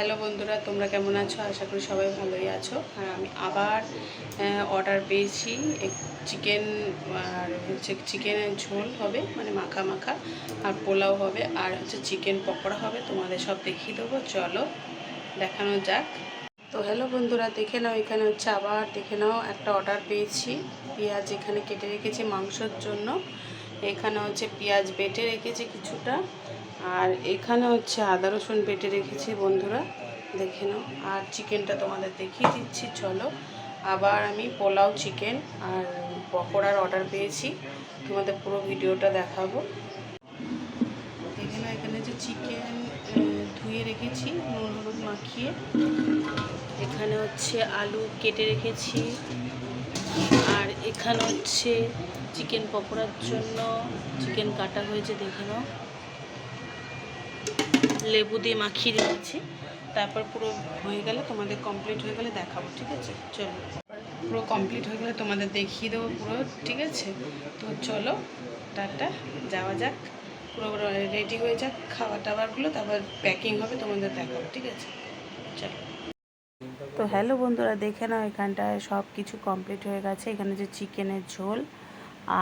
Hello বন্ধুরা, তোমরা কেমন আছো? আশা করি সবাই ভালোই আছো। আর আমি আবার অর্ডার পেয়েছি। চিকেন আর হচ্ছে চিকেনের ঝোল হবে মানে মাখা মাখা, আর পোলাও হবে, আর হচ্ছে চিকেন পকোড়া হবে। তোমাদের সব দেখিয়ে দেবো। চলো, দেখানো যাক। তো হ্যালো বন্ধুরা, দেখে নাও, এখানে হচ্ছে আবার দেখে নাও, একটা অর্ডার পেয়েছি। পেঁয়াজ এখানে কেটে রেখেছি মাংসর জন্য। এখানে হচ্ছে পেঁয়াজ বেটে রেখেছি কিছুটা। আর এখানে হচ্ছে আদা, রসুন বেটে রেখেছি বন্ধুরা, দেখে নাও। আর চিকেনটা তোমাদের দেখিয়ে দিচ্ছি, চলো। আবার আমি পোলাও চিকেন আর পকোড়ার অর্ডার পেয়েছি, তোমাদের পুরো ভিডিওটা দেখাবো। দেখে নাও, এখানে যে চিকেন ধুয়ে রেখেছি, নুন হলুদ মাখিয়ে। এখানে হচ্ছে আলু কেটে রেখেছি। আর এখানে হচ্ছে চিকেন পকোড়ার জন্য, চিকেন কাটা হয়েছে, দেখে নাও। লেবু দিয়ে মাখিয়ে রেখেছি তারপর পুরো হয়ে গেলে তোমাদের কমপ্লিট হয়ে গেলে দেখাবো, ঠিক আছে? চলো। পুরো কমপ্লিট হয়ে গেলে তোমাদের দেখিয়ে দেবো পুরো, ঠিক আছে? তো চলো, টাটা, যাওয়া যাক। পুরো রেডি হয়ে যাক খাবার টাবারগুলো তারপর প্যাকিং হবে তোমাদের দেখাবো, ঠিক আছে? চলো। তো হ্যালো বন্ধুরা, দেখে নাও এখানটায় সব কিছু কমপ্লিট হয়ে গেছে। এখানে যে চিকেনের ঝোল,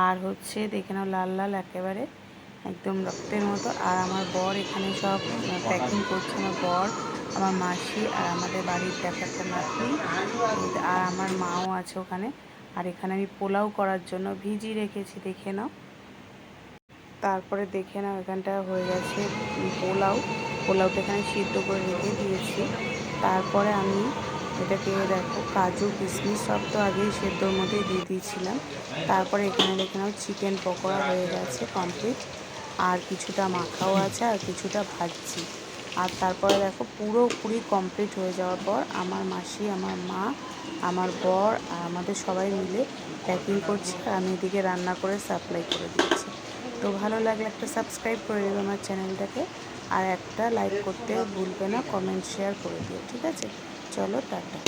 আর হচ্ছে দেখে নাও লাল লাল একেবারে একদম রক্তের মতো। আর আমার বর এখানে সব প্যাকিং করছে আমার বর, আমার মাসি আর আমাদের বাড়ির দেখা একটা আর আমার মাও আছে ওখানে। আর এখানে আমি পোলাও করার জন্য ভিজি রেখেছি, দেখে নাও। তারপরে দেখে নাও, এখানটা হয়ে গেছে পোলাও। পোলাওটা এখানে সিদ্ধ করে রেখে দিয়েছি। তারপরে আমি এটাকে দেখো, কাজু, কিশমিশ সব তো আগেই সেদ্ধর মধ্যেই দিয়ে দিয়েছিলাম। তারপরে এখানে দেখে নাও চিকেন পকোড়া হয়ে গেছে কমপ্লিট আর কিছুটা মাখাও আছে আর কিছুটা ভাজছি। আর তারপরে দেখো পুরোপুরি কমপ্লিট হয়ে যাওয়ার পর আমার মাসি, আমার মা, আমার বর আর আমাদের সবাই মিলে প্যাকিং করছি আর আমি এদিকে রান্না করে সাপ্লাই করে দিচ্ছি তো ভালো লাগলে একটা সাবস্ক্রাইব করে দেবে আমার চ্যানেলটাকে আর একটা লাইক করতে ভুলবে না কমেন্ট শেয়ার করে দিও, ঠিক আছে? চলো টাটা।